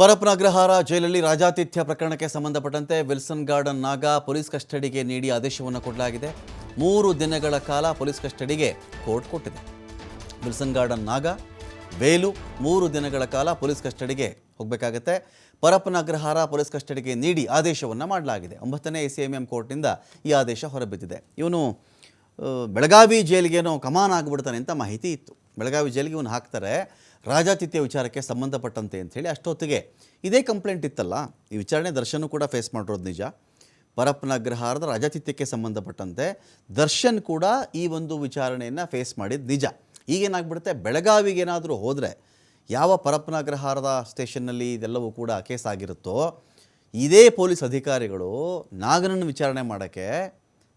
ಪರಪ್ಪನ ಅಗ್ರಹಾರ ಜೈಲಲ್ಲಿ ರಾಜಾತಿಥ್ಯ ಪ್ರಕರಣಕ್ಕೆ ಸಂಬಂಧಪಟ್ಟಂತೆ ವಿಲ್ಸನ್ ಗಾರ್ಡನ್ ನಾಗ ಪೊಲೀಸ್ ಕಸ್ಟಡಿಗೆ ನೀಡಿ ಆದೇಶವನ್ನು ಕೊಡಲಾಗಿದೆ. ಮೂರು ದಿನಗಳ ಕಾಲ ಪೊಲೀಸ್ ಕಸ್ಟಡಿಗೆ ಕೋರ್ಟ್ ಕೊಟ್ಟಿದೆ. ವಿಲ್ಸನ್ ಗಾರ್ಡನ್ ನಾಗ, ವೇಲು ಮೂರು ದಿನಗಳ ಕಾಲ ಪೊಲೀಸ್ ಕಸ್ಟಡಿಗೆ ಹೋಗಬೇಕಾಗತ್ತೆ. ಪರಪ್ಪನ ಅಗ್ರಹಾರ ಪೊಲೀಸ್ ಕಸ್ಟಡಿಗೆ ನೀಡಿ ಆದೇಶವನ್ನು ಮಾಡಲಾಗಿದೆ. ಒಂಬತ್ತನೇ ಎ ಸಿ ಎಂ ಎಂ ಕೋರ್ಟ್ನಿಂದ ಈ ಆದೇಶ ಹೊರಬಿದ್ದಿದೆ. ಇವನು ಬೆಳಗಾವಿ ಜೈಲಿಗೇನೋ ಕಮಾನ್ ಆಗಿಬಿಡ್ತಾನೆ ಅಂತ ಮಾಹಿತಿ ಇತ್ತು. ಬೆಳಗಾವಿ ಜೈಲಿಗೆ ಇವನು ಹಾಕ್ತಾರೆ. ರಾಜಾತಿಥ್ಯ ವಿಚಾರಕ್ಕೆ ಸಂಬಂಧಪಟ್ಟಂತೆ ಅಂಥೇಳಿ ಅಷ್ಟೊತ್ತಿಗೆ ಇದೇ ಕಂಪ್ಲೇಂಟ್ ಇತ್ತಲ್ಲ. ಈ ವಿಚಾರಣೆ ದರ್ಶನ್ ಕೂಡ ಫೇಸ್ ಮಾಡಿರೋದು ನಿಜ. ಪರಪ್ಪನ ಅಗ್ರಹಾರದ ರಾಜಾತಿಥ್ಯಕ್ಕೆ ಸಂಬಂಧಪಟ್ಟಂತೆ ದರ್ಶನ್ ಕೂಡ ಈ ಒಂದು ವಿಚಾರಣೆಯನ್ನು ಫೇಸ್ ಮಾಡಿದ್ದು ನಿಜ. ಈಗೇನಾಗ್ಬಿಡುತ್ತೆ? ಬೆಳಗಾವಿಗೆ ಏನಾದರೂ ಹೋದರೆ ಯಾವ ಪರಪ್ಪನ ಅಗ್ರಹಾರದ ಸ್ಟೇಷನ್ನಲ್ಲಿ ಇದೆಲ್ಲವೂ ಕೂಡ ಕೇಸ್ ಆಗಿರುತ್ತೋ, ಇದೇ ಪೊಲೀಸ್ ಅಧಿಕಾರಿಗಳು ನಾಗನನ್ನು ವಿಚಾರಣೆ ಮಾಡೋಕ್ಕೆ,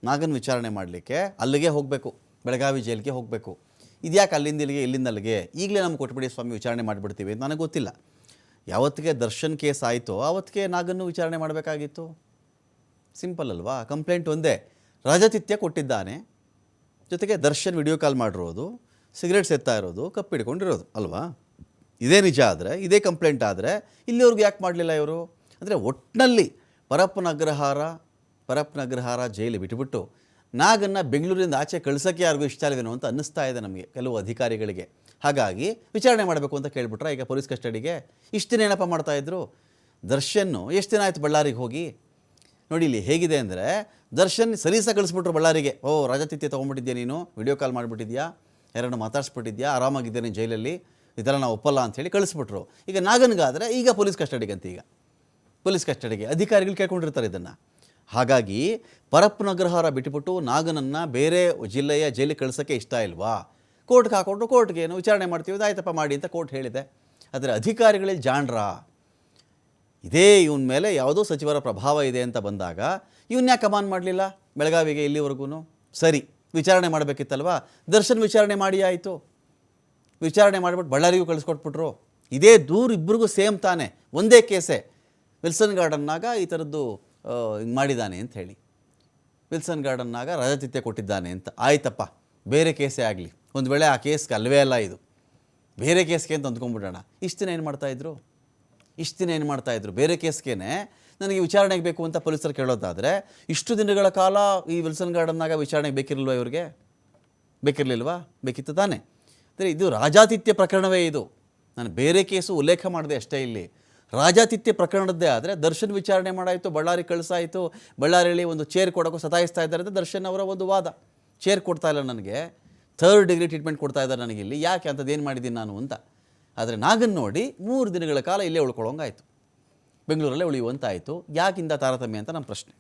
ನಾಗನ ವಿಚಾರಣೆ ಮಾಡಲಿಕ್ಕೆ ಅಲ್ಲಿಗೆ ಹೋಗಬೇಕು. ಬೆಳಗಾವಿ ಜೈಲಿಗೆ ಹೋಗಬೇಕು. ಇದ್ಯಾಕೆ ಅಲ್ಲಿಂದ ಇಲ್ಲಿಗೆ, ಇಲ್ಲಿಂದ ಅಲ್ಲಿಗೆ? ಈಗಲೇ ನಮ್ಗೆ ಕೊಟ್ಬಿಡಿ ಸ್ವಾಮಿ, ವಿಚಾರಣೆ ಮಾಡಿಬಿಡ್ತೀವಿ ನನಗೆ ಗೊತ್ತಿಲ್ಲ. ಯಾವತ್ತಿಗೆ ದರ್ಶನ್ ಕೇಸ್ ಆಯಿತೋ ಆವತ್ತಿಗೆ ನಾಗನ್ನು ವಿಚಾರಣೆ ಮಾಡಬೇಕಾಗಿತ್ತು. ಸಿಂಪಲ್ ಅಲ್ವಾ? ಕಂಪ್ಲೇಂಟ್ ಒಂದೇ, ರಾಜತಿಥ್ಯ ಕೊಟ್ಟಿದ್ದಾನೆ. ಜೊತೆಗೆ ದರ್ಶನ್ ವಿಡಿಯೋ ಕಾಲ್ ಮಾಡಿರೋದು ಸಿಗರೇಟ್ಸ್ ಎತ್ತಾ ಇರೋದು, ಕಪ್ ಹಿಡ್ಕೊಂಡಿರೋದು, ಅಲ್ವಾ? ಇದೇ ನಿಜ ಆದರೆ, ಇದೇ ಕಂಪ್ಲೇಂಟ್ ಆದರೆ, ಇಲ್ಲಿವ್ರಿಗೆ ಯಾಕೆ ಮಾಡಲಿಲ್ಲ ಇವರು? ಅಂದರೆ ಒಟ್ಟಿನಲ್ಲಿ ಪರಪ್ಪನ ಅಗ್ರಹಾರ ಪರಪ್ಪನ ಅಗ್ರಹಾರ ಜೈಲು ಬಿಟ್ಟುಬಿಟ್ಟು ನಾಗನ್ನು ಬೆಂಗಳೂರಿಂದ ಆಚೆ ಕಳ್ಸೋಕ್ಕೆ ಯಾರಿಗೂ ಇಷ್ಟ ಇಲ್ಲವೇನೋ ಅಂತ ಅನ್ನಿಸ್ತಾ ಇದೆ ನಮಗೆ ಕೆಲವು ಅಧಿಕಾರಿಗಳಿಗೆ. ಹಾಗಾಗಿ ವಿಚಾರಣೆ ಮಾಡಬೇಕು ಅಂತ ಕೇಳ್ಬಿಟ್ರೆ ಈಗ ಪೊಲೀಸ್ ಕಸ್ಟಡಿಗೆ ಇಷ್ಟು ದಿನ ಏನಪ್ಪ ಮಾಡ್ತಾಯಿದ್ರು ದರ್ಶನ್ನು ಎಷ್ಟು ದಿನ ಆಯಿತು ಬಳ್ಳಾರಿಗೆ ಹೋಗಿ? ನೋಡಿ ಇಲ್ಲಿ ಹೇಗಿದೆ ಅಂದರೆ ದರ್ಶನ್ ಸಲೀಸ ಕಳಿಸ್ಬಿಟ್ರು ಬಳ್ಳಾರಿಗೆ. ಓ, ರಾಜತಿಥ್ಯ ತೊಗೊಂಡ್ಬಿಟ್ಟಿದ್ಯಾ ನೀನು? ವಿಡಿಯೋ ಕಾಲ್ ಮಾಡಿಬಿಟ್ಟಿದ್ಯಾ? ಯಾರನ್ನು ಮಾತಾಡ್ಸ್ಬಿಟ್ಟಿದ್ಯಾ? ಆರಾಮಾಗಿದ್ದೇನೆ ಜೈಲಲ್ಲಿ. ಇದೆಲ್ಲ ನಾವು ಒಪ್ಪಲ್ಲ ಅಂಥೇಳಿ ಕಳಿಸ್ಬಿಟ್ರು. ಈಗ ನಾಗನ್ಗಾದರೆ ಈಗ ಪೊಲೀಸ್ ಕಸ್ಟಡಿಗೆ ಅಂತ ಈಗ. ಪೊಲೀಸ್ ಕಸ್ಟಡಿಗೆ ಅಧಿಕಾರಿಗಳು ಕೇಳ್ಕೊಂಡಿರ್ತಾರೆ ಇದನ್ನು. ಹಾಗಾಗಿ ಪರಪ್ಪನಗ್ರಹಾರ ಬಿಟ್ಟುಬಿಟ್ಟು ನಾಗನನ್ನು ಬೇರೆ ಜಿಲ್ಲೆಯ ಜೈಲಿಗೆ ಕಳಿಸೋಕ್ಕೆ ಇಷ್ಟ ಇಲ್ವಾ? ಕೋರ್ಟ್ಗೆ ಹಾಕೊಂಡು ಕೋರ್ಟ್ಗೆ ಏನು ವಿಚಾರಣೆ ಮಾಡ್ತೀವಿ ಆಯ್ತಪ್ಪ ಮಾಡಿ ಅಂತ ಕೋರ್ಟ್ ಹೇಳಿದೆ. ಆದರೆ ಅಧಿಕಾರಿಗಳಲ್ಲಿ ಜಾಣ್ರ. ಇದೇ ಇವನ ಮೇಲೆ ಯಾವುದೋ ಸಚಿವರ ಪ್ರಭಾವ ಇದೆ ಅಂತ ಬಂದಾಗ ಇವನ್ನ ಕಮಾನ್ ಮಾಡಲಿಲ್ಲ? ಬೆಳಗಾವಿಗೆ ಇಲ್ಲಿವರೆಗೂ ಸರಿ, ವಿಚಾರಣೆ ಮಾಡಬೇಕಿತ್ತಲ್ವಾ? ದರ್ಶನ್ ವಿಚಾರಣೆ ಮಾಡಿ ಆಯಿತು. ವಿಚಾರಣೆ ಮಾಡಿಬಿಟ್ಟು ಬಳ್ಳಾರಿಗೂ ಕಳಿಸ್ಕೊಟ್ಬಿಟ್ರು. ಇದೇ ದೂರ ಇಬ್ಬರಿಗೂ ಸೇಮ್ ತಾನೆ, ಒಂದೇ ಕೇಸೇ. ವಿಲ್ಸನ್ ಗಾರ್ಡನ್ನಾಗ ಈ ಥರದ್ದು ಹಿಂಗೆ ಮಾಡಿದ್ದಾನೆ ಅಂತ ಹೇಳಿ. ವಿಲ್ಸನ್ ಗಾರ್ಡನ್ನಾಗ ರಜಾತಿಥ್ಯ ಕೊಟ್ಟಿದ್ದಾನೆ ಅಂತ. ಆಯ್ತಪ್ಪ, ಬೇರೆ ಕೇಸೇ ಆಗಲಿ. ಒಂದು ವೇಳೆ ಆ ಕೇಸ್ಗೆ ಅಲ್ವೇ ಅಲ್ಲ ಇದು. ಬೇರೆ ಕೇಸ್ಗೆ ಅಂತ ಅಂದ್ಕೊಂಡ್ಬಿಡೋಣ. ಇಷ್ಟು ದಿನ ಏನು ಮಾಡ್ತಾಯಿದ್ರು ಇಷ್ಟು ದಿನ ಏನು ಮಾಡ್ತಾಯಿದ್ರು ಬೇರೆ ಕೇಸ್ಗೇನೆ ನನಗೆ ವಿಚಾರಣೆಗೆ ಬೇಕು ಅಂತ ಪೊಲೀಸರು ಕೇಳೋದಾದರೆ, ಇಷ್ಟು ದಿನಗಳ ಕಾಲ ಈ ವಿಲ್ಸನ್ ಗಾರ್ಡನ್ನಾಗ ವಿಚಾರಣೆಗೆ ಬೇಕಿರಲ್ವ ಇವ್ರಿಗೆ? ಬೇಕಿರಲಿಲ್ವಾ? ಬೇಕಿತ್ತು ತಾನೆ. ಅಂದರೆ ಇದು ರಾಜಾತಿಥ್ಯ ಪ್ರಕರಣವೇ ಇದು. ನಾನು ಬೇರೆ ಕೇಸು ಉಲ್ಲೇಖ ಮಾಡಿದೆ ಅಷ್ಟೇ ಇಲ್ಲಿ. ರಾಜಾತಿಥ್ಯ ಪ್ರಕರಣದ್ದೇ ಆದರೆ ದರ್ಶನ್ ವಿಚಾರಣೆ ಮಾಡಾಯಿತು, ಬಳ್ಳಾರಿ ಕಳಿಸಾಯಿತು, ಬಳ್ಳಾರಿಯಲ್ಲಿ ಒಂದು ಚೇರ್ ಕೊಡೋಕ್ಕೂ ಸತಾಯಿಸ್ತಾ ಇದ್ದಾರೆ ಅಂತ ದರ್ಶನ್ ಅವರ ಒಂದು ವಾದ. ಚೇರ್ ಕೊಡ್ತಾ ಇಲ್ಲ ನನಗೆ ಥರ್ಡ್ ಡಿಗ್ರಿ ಟ್ರೀಟ್ಮೆಂಟ್ ಕೊಡ್ತಾ ಇದ್ದಾರೆ ನನಗೆ ಇಲ್ಲಿ, ಯಾಕೆ ಅಂಥದ್ದು ಏನು ಮಾಡಿದ್ದೀನಿ ನಾನು ಅಂತ. ಆದರೆ ನಾಗನ್ ನೋಡಿ ಮೂರು ದಿನಗಳ ಕಾಲ ಇಲ್ಲೇ ಉಳ್ಕೊಳ್ಳೋಂಗಾಯಿತು ಬೆಂಗಳೂರಲ್ಲೇ ಉಳಿಯುವಂತಾಯಿತು. ಯಾಕಿಂದ ತಾರತಮ್ಯ ಅಂತ ನಮ್ಮ ಪ್ರಶ್ನೆ.